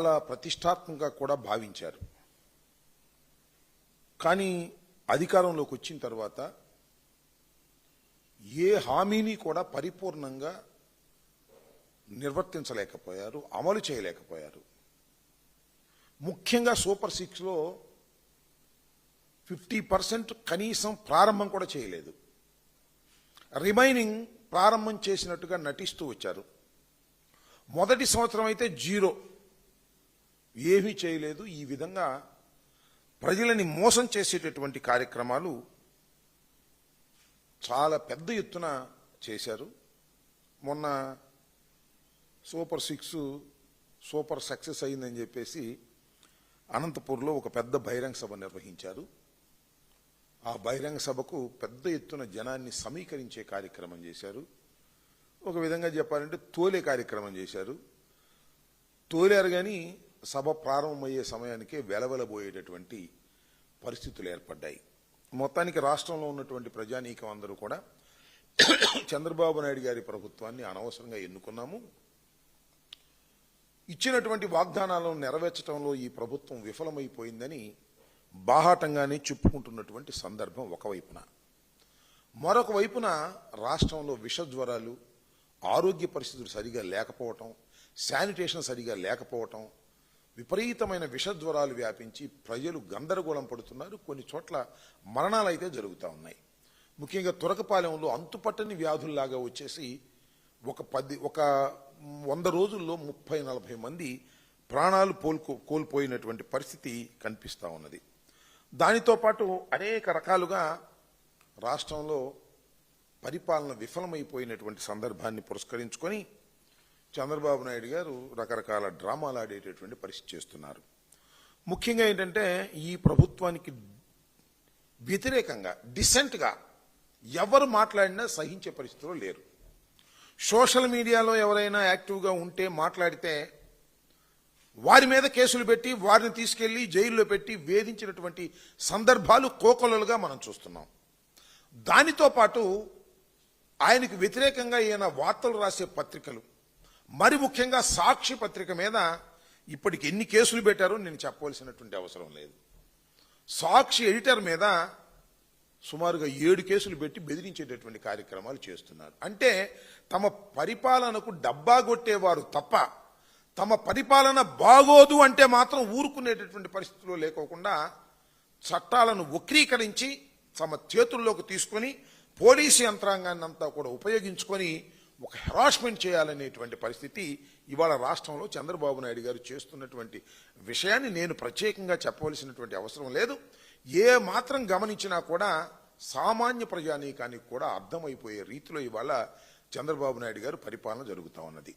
చాలా ప్రతిష్టాత్మకంగా కూడా భావించారు. కానీ అధికారంలోకి వచ్చిన తర్వాత ఏ హామీని కూడా పరిపూర్ణంగా నిర్వర్తించలేకపోయారు అమలు చేయలేకపోయారు. ముఖ్యంగా సూపర్ సిక్స్లో ఫిఫ్టీ పర్సెంట్ కనీసం ప్రారంభం కూడా చేయలేదు. రిమైనింగ్ ప్రారంభం చేసినట్టుగా నటిస్తూ వచ్చారు. మొదటి సంవత్సరం అయితే జీరో. ఏమీ చేయలేదు. ఈ విధంగా ప్రజలని మోసం చేసేటటువంటి కార్యక్రమాలు చాలా పెద్ద ఎత్తున చేశారు. మొన్న సూపర్ సిక్స్ సూపర్ సక్సెస్ అయిందని చెప్పేసి అనంతపూర్లో ఒక పెద్ద బహిరంగ సభ నిర్వహించారు. ఆ బహిరంగ సభకు పెద్ద ఎత్తున జనాన్ని సమీకరించే కార్యక్రమం చేశారు. ఒక విధంగా చెప్పాలంటే తోలే కార్యక్రమం చేశారు. తోలేరు కానీ సభ ప్రారంభమయ్యే సమయానికే వెలవెలబోయేటటువంటి పరిస్థితులు ఏర్పడ్డాయి. మొత్తానికి రాష్ట్రంలో ఉన్నటువంటి ప్రజానీకం అందరూ కూడా చంద్రబాబు నాయుడు గారి ప్రభుత్వాన్ని అనవసరంగా ఎన్నుకున్నాము. ఇచ్చినటువంటి వాగ్దానాలను నెరవేర్చడంలో ఈ ప్రభుత్వం విఫలమైపోయిందని బాహాటంగానే చెప్పుకుంటున్నటువంటి సందర్భం ఒకవైపున. మరొక వైపున రాష్ట్రంలో విష జ్వరాలు ఆరోగ్య పరిస్థితులు సరిగా లేకపోవటం శానిటేషన్ సరిగా లేకపోవటం విపరీతమైన విష జ్వరాలు వ్యాపించి ప్రజలు గందరగోళం పడుతున్నారు. కొన్ని చోట్ల మరణాలు అయితే జరుగుతూ ఉన్నాయి. ముఖ్యంగా తురకపాలెంలో అంతుపట్టని వ్యాధుల్లాగా వచ్చేసి ఒక పది ఒక వంద రోజుల్లో ముప్పై నలభై మంది ప్రాణాలు పోల్కో కోల్పోయినటువంటి పరిస్థితి కనిపిస్తూ ఉన్నది. దానితో పాటు అనేక రకాలుగా రాష్ట్రంలో పరిపాలన విఫలమైపోయినటువంటి సందర్భాన్ని పురస్కరించుకొని చంద్రబాబు నాయుడు గారు రకరకాల డ్రామాలు ఆడేటటువంటి పరిస్థితి చేస్తున్నారు. ముఖ్యంగా ఏంటంటే ఈ ప్రభుత్వానికి వ్యతిరేకంగా డిసెంట్గా ఎవరు మాట్లాడినా సహించే పరిస్థితిలో లేరు. సోషల్ మీడియాలో ఎవరైనా యాక్టివ్గా ఉంటే మాట్లాడితే వారి మీద కేసులు పెట్టి వారిని తీసుకెళ్ళి జైల్లో పెట్టి వేధించినటువంటి సందర్భాలు కోకొలలుగా మనం చూస్తున్నాం. దానితో పాటు ఆయనకు వ్యతిరేకంగా ఈయన వార్తలు రాసే పత్రికలు మరి ముఖ్యంగా సాక్షి పత్రిక మీద ఇప్పటికి ఎన్ని కేసులు పెట్టారో నేను చెప్పవలసినటువంటి అవసరం లేదు. సాక్షి ఎడిటర్ మీద సుమారుగా ఏడు కేసులు పెట్టి బెదిరించేటటువంటి కార్యక్రమాలు చేస్తున్నారు. అంటే తమ పరిపాలనకు డబ్బా కొట్టేవారు తప్ప తమ పరిపాలన బాగోదు అంటే మాత్రం ఊరుకునేటటువంటి పరిస్థితుల్లో లేకోకుండా చట్టాలను వక్రీకరించి తమ చేతుల్లోకి తీసుకొని పోలీసు యంత్రాంగాన్ని అంతా కూడా ఉపయోగించుకొని ఒక హెరాస్మెంట్ చేయాలనేటువంటి పరిస్థితి ఇవాళ రాష్ట్రంలో చంద్రబాబు నాయుడు గారు చేస్తున్నటువంటి విషయాన్ని నేను ప్రత్యేకంగా చెప్పవలసినటువంటి అవసరం లేదు. ఏ మాత్రం గమనించినా కూడా సామాన్య ప్రజానీకానికి కూడా అర్థమైపోయే రీతిలో ఇవాళ చంద్రబాబు నాయుడు గారు పరిపాలన జరుగుతూ ఉన్నది.